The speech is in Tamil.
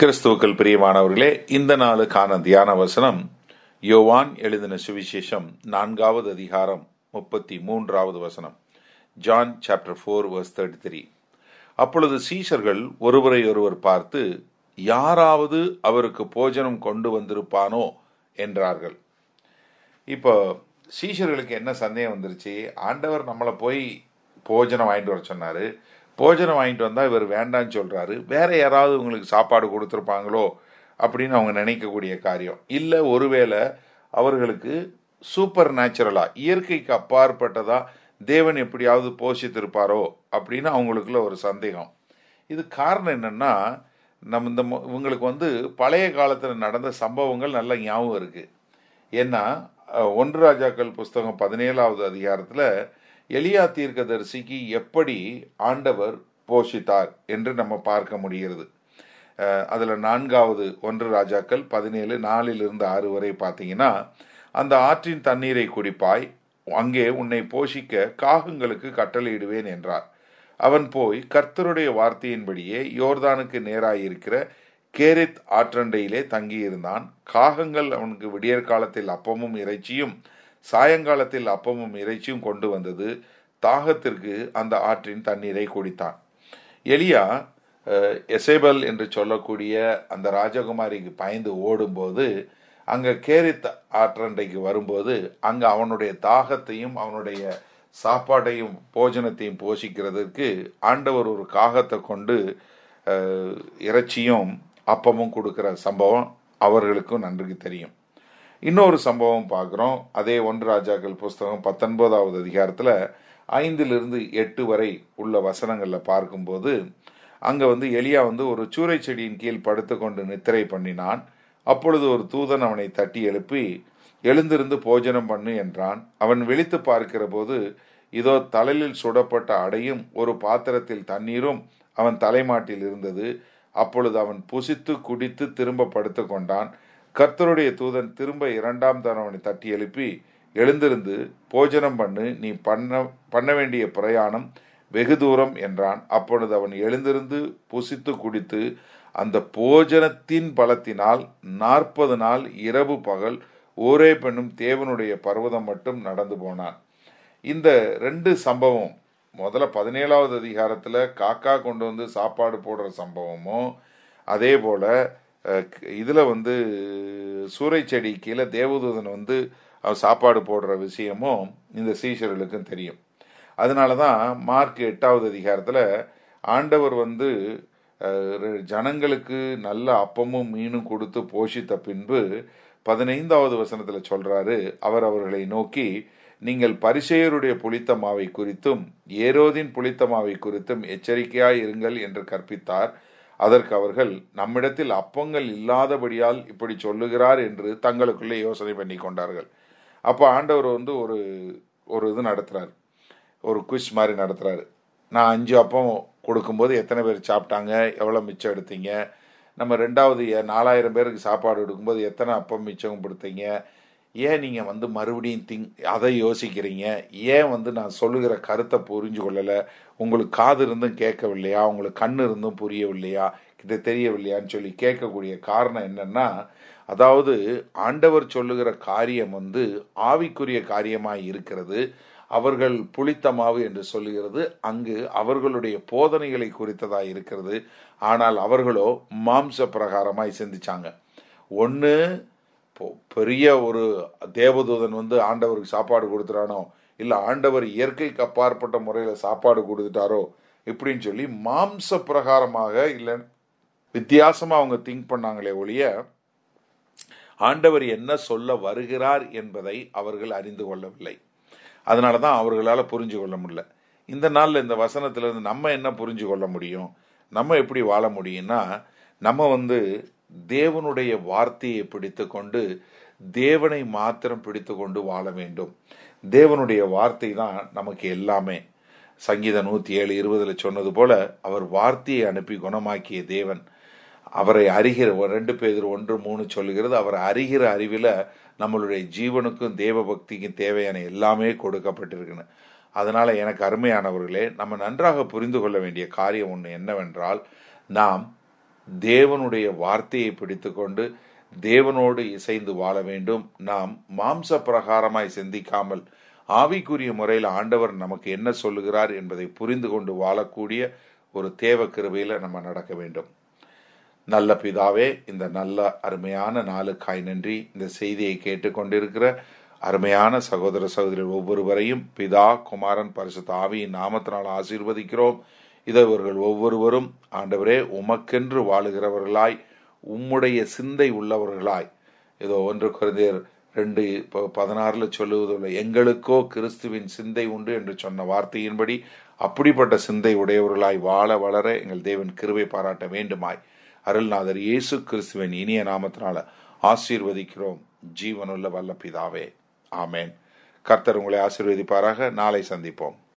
கிறிஸ்துவுக்கள் பிரியமானவர்களே இந்த நாளுக்கான தியான வசனம் யோவான் எழுதின சுவிசேஷம் நான்காவது அதிகாரம் முப்பத்தி மூன்றாவது வசனம் John chapter four verse thirty three. அப்பொழுது சீஷர்கள் ஒருவரை ஒருவர் பார்த்து யாராவது அவருக்கு போஜனம் கொண்டு வந்திருப்பானோ? என்றார்கள். இப்போ சீஷர்களுக்கு என்ன சந்தேகம் வந்துருச்சு? ஆண்டவர் நம்மளை போய் போஜனம் வாங்கிட்டு வர சொன்னார். போஜனம் வாங்கிட்டு வந்தால் இவர் வேண்டான்னு சொல்கிறாரு வேற யாராவது உங்களுக்கு சாப்பாடு கொடுத்துருப்பாங்களோ அப்படின்னு அவங்க நினைக்கக்கூடிய காரியம். இல்லை ஒருவேளை அவர்களுக்கு சூப்பர் நேச்சுரலாக இயற்கைக்கு அப்பாற்பட்டதாக தேவன் எப்படியாவது போஷித்திருப்பாரோ அப்படின்னு அவங்களுக்குள்ள ஒரு சந்தேகம். இது காரணம் என்னென்னா நம்ம இந்த இவங்களுக்கு வந்து பழைய காலத்தில் நடந்த சம்பவங்கள் நல்ல ஞாபகம் இருக்குது ஏன்னா ஒன்று ராஜாக்கள் புஸ்தகம் பதினேழாவது அதிகாரத்தில் எலியா தீர்க்கதரிசிக்கு எப்படி ஆண்டவர் போஷித்தார் என்று நம்ம பார்க்க முடிகிறது. அதில் நான்காவது ஒன்று ராஜாக்கள் பதினேழு நாலிலிருந்து ஆறு வரை பார்த்தீங்கன்னா அந்த ஆற்றின் தண்ணீரை குடிப்பாய் அங்கே உன்னை போஷிக்க காகங்களுக்கு கட்டளையிடுவேன் என்றார். அவன் போய் கர்த்தருடைய வார்த்தையின்படியே யோர்தானுக்கு நேராயிருக்கிற கேரித் ஆற்றண்டையிலே தங்கியிருந்தான். காகங்கள் அவனுக்கு விடியற் காலத்தில் அப்பமும் இறைச்சியும் சாயங்காலத்தில் அப்பமும் இறைச்சியும் கொண்டு வந்தது. தாகத்திற்கு அந்த ஆற்றின் தண்ணீரை குடித்தான். எலியா எசேபல் என்று சொல்லக்கூடிய அந்த ராஜகுமாரிக்கு பயந்து ஓடும்போது அங்கே கேரித் ஆற்றண்டைக்கு வரும்போது அங்கே அவனுடைய தாகத்தையும் அவனுடைய சாப்பாட்டையும் போஜனத்தையும் போஷிக்கிறதுக்கு ஆண்டவர் ஒரு காகத்தை கொண்டு இறைச்சியும் அப்பமும் கொடுக்குற சம்பவம் அவர்களுக்கும் நன்றுக்கு தெரியும். இன்னொரு சம்பவம் பார்க்குறோம். அதே ஒன்று ராஜாக்கள் புஸ்தகம் பத்தொன்பதாவது அதிகாரத்தில் ஐந்திலிருந்து எட்டு வரை உள்ள வசனங்களில் பார்க்கும்போது அங்கே வந்து எலியா வந்து ஒரு சூறை செடியின் கீழ் படுத்துக்கொண்டு நித்திரை பண்ணினான். அப்பொழுது ஒரு தூதன் அவனை தட்டி எழுப்பி எழுந்திருந்து போஜனம் பண்ணு என்றான். அவன் விழித்து பார்க்கிற போது இதோ தலையில் சுடப்பட்ட அடையும் ஒரு பாத்திரத்தில் தண்ணீரும் அவன் தலைமாட்டில் இருந்தது. அப்பொழுது அவன் புசித்து குடித்து திரும்ப படுத்து கொண்டான் கர்த்தருடைய தூதன் திரும்ப இரண்டாம் தனவனை தட்டி எழுப்பி எழுந்திருந்து போஜனம் பண்ணு நீ பண்ண பண்ண வேண்டிய பிரயாணம் வெகு தூரம் என்றான். அப்பொழுது அவன் எழுந்திருந்து புசித்து குடித்து அந்த போஜனத்தின் பலத்தினால் நாற்பது நாள் இரவு பகல் ஒரே பெண்ணும் தேவனுடைய பர்வதம் மட்டும் நடந்து போனான். இந்த ரெண்டு சம்பவம் முதல்ல பதினேழாவது அதிகாரத்தில் காக்கா கொண்டு வந்து சாப்பாடு போடுற சம்பவமும் அதே போல இதில் வந்து சூறை செடி கீழே தேவதூதன் வந்து அவர் சாப்பாடு போடுற விஷயமும் இந்த சீஷர்களுக்கும் தெரியும். அதனால தான் மார்க் எட்டாவது அதிகாரத்தில் ஆண்டவர் வந்து ஜனங்களுக்கு நல்ல அப்பமும் மீனும் கொடுத்து போஷித்த பின்பு பதினைந்தாவது வசனத்தில் சொல்றாரு அவர் அவர்களை நோக்கி நீங்கள் பரிசெயருடைய புளித்த மாவை குறித்தும் ஏரோதின் புளித்த மாவை குறித்தும் எச்சரிக்கையாய் இருங்கள் என்று கற்பித்தார் அதற்கு அவர்கள் நம்மிடத்தில் அப்பங்கள் இல்லாதபடியால் இப்படி சொல்லுகிறார் என்று தங்களுக்குள்ளே யோசனை பண்ணி கொண்டார்கள். அப்போ ஆண்டவர் வந்து ஒரு ஒரு இது நடத்துகிறார் ஒரு குஷ் மாதிரி நடத்துகிறாரு நான் அஞ்சு அப்பம் கொடுக்கும்போது எத்தனை பேர் சாப்பிட்டாங்க? எவ்வளோ மிச்சம் எடுத்தீங்க? நம்ம ரெண்டாவது நாலாயிரம் பேருக்கு சாப்பாடு எடுக்கும்போது எத்தனை அப்பம் மிச்சம் கொடுத்தீங்க? ஏன் நீங்கள் வந்து மறுபடியும் திங் அதை யோசிக்கிறீங்க? ஏன் வந்து நான் சொல்லுகிற கருத்தை புரிஞ்சு கொள்ளலை? உங்களுக்கு காது இருந்தும் கேட்கவில்லையா? உங்களுக்கு கண்ணு இருந்தும் புரியவில்லையா? இது தெரியவில்லையான்னு சொல்லி கேட்கக்கூடிய காரணம் என்னன்னா அதாவது ஆண்டவர் சொல்லுகிற காரியம் வந்து ஆவிக்குரிய காரியமாக இருக்கிறது. அவர்கள் புளித்தமாவு என்று சொல்லுகிறது. அங்கு அவர்களுடைய போதனைகளை குறித்ததாக இருக்கிறது. ஆனால் அவர்களோ மாம்ச பிரகாரமாய் சிந்திச்சாங்க. ஒன்று பெரிய ஒரு தேவதூதன் வந்து ஆண்டவருக்கு சாப்பாடு கொடுத்துறானோ இல்லை ஆண்டவர் இயற்கைக்கு அப்பாற்பட்ட முறையில் சாப்பாடு கொடுத்துட்டாரோ இப்படின்னு சொல்லி மாம்ச பிரகாரமாக இல்லை வித்தியாசமா அவங்க திங்க் பண்ணாங்களே ஒழிய ஆண்டவர் என்ன சொல்ல வருகிறார் என்பதை அவர்கள் அறிந்து கொள்ளவில்லை. அதனால தான் அவர்களால் புரிஞ்சு கொள்ள முடியல. இந்த நாளில் இந்த வசனத்திலிருந்து நம்ம என்ன புரிஞ்சு கொள்ள முடியும்? நம்ம எப்படி வாழ முடியும்னா நம்ம வந்து தேவனுடைய வார்த்தையை பிடித்து கொண்டு தேவனை மாத்திரம் பிடித்து கொண்டு வாழ வேண்டும். தேவனுடைய வார்த்தை தான் நமக்கு எல்லாமே. சங்கீதம் நூற்றி ஏழு இருபதில் சொன்னது போல அவர் வார்த்தையை அனுப்பி குணமாக்கிய தேவன். அவரை அறிகிற ரெண்டு பேர் ஒன்று மூணு சொல்லுகிறது அவர் அறிகிற அறிவில் நம்மளுடைய ஜீவனுக்கும் தேவ பக்திக்கும் தேவையான எல்லாமே கொடுக்கப்பட்டிருக்குன்னு அதனால எனக்கு அருமையானவர்களே நம்ம நன்றாக புரிந்து கொள்ள வேண்டிய காரியம் ஒன்று என்னவென்றால் நாம் தேவனுடைய வார்த்தையை பிடித்துக்கொண்டு தேவனோடு இசைந்து வாழ வேண்டும். நாம் மாம்ச பிரகாரமாய் சிந்திக்காமல் ஆவிக்குரிய முறையில் ஆண்டவர் நமக்கு என்ன சொல்லுகிறார் என்பதை புரிந்து கொண்டு வாழக்கூடிய ஒரு தேவ கிருபையில் நம்ம நடக்க வேண்டும். நல்ல பிதாவே இந்த நல்ல அருமையான நாளுக்காய் நன்றி. இந்த செய்தியை கேட்டுக்கொண்டிருக்கிற அருமையான சகோதர சகோதரி ஒவ்வொருவரையும் பிதா குமாரன் பரிசுத்த ஆவியின் நாமத்தினால் ஆசீர்வதிக்கிறோம். இதை இவர்கள் ஒவ்வொருவரும் ஆண்டவரே உமக்கென்று வாழுகிறவர்களாய் உம்முடைய சிந்தை உள்ளவர்களாய். ஏதோ ஒன்று குறைந்தர் ரெண்டு பதினாறுல சொல்லுவதில்லை எங்களுக்கோ கிறிஸ்துவின் சிந்தை உண்டு என்று சொன்ன வார்த்தையின்படி அப்படிப்பட்ட சிந்தை உடையவர்களாய் வாழ வளர எங்கள் தேவன் கிருவை பாராட்ட வேண்டுமாய். அருள்நாதர் இயேசு கிறிஸ்துவின் இனிய நாமத்தினால ஆசீர்வதிக்கிறோம். ஜீவனுள்ள வல்ல பிதாவே ஆமேன். கர்த்தர் உங்களை ஆசீர்வதிப்பாராக. நாளை சந்திப்போம்.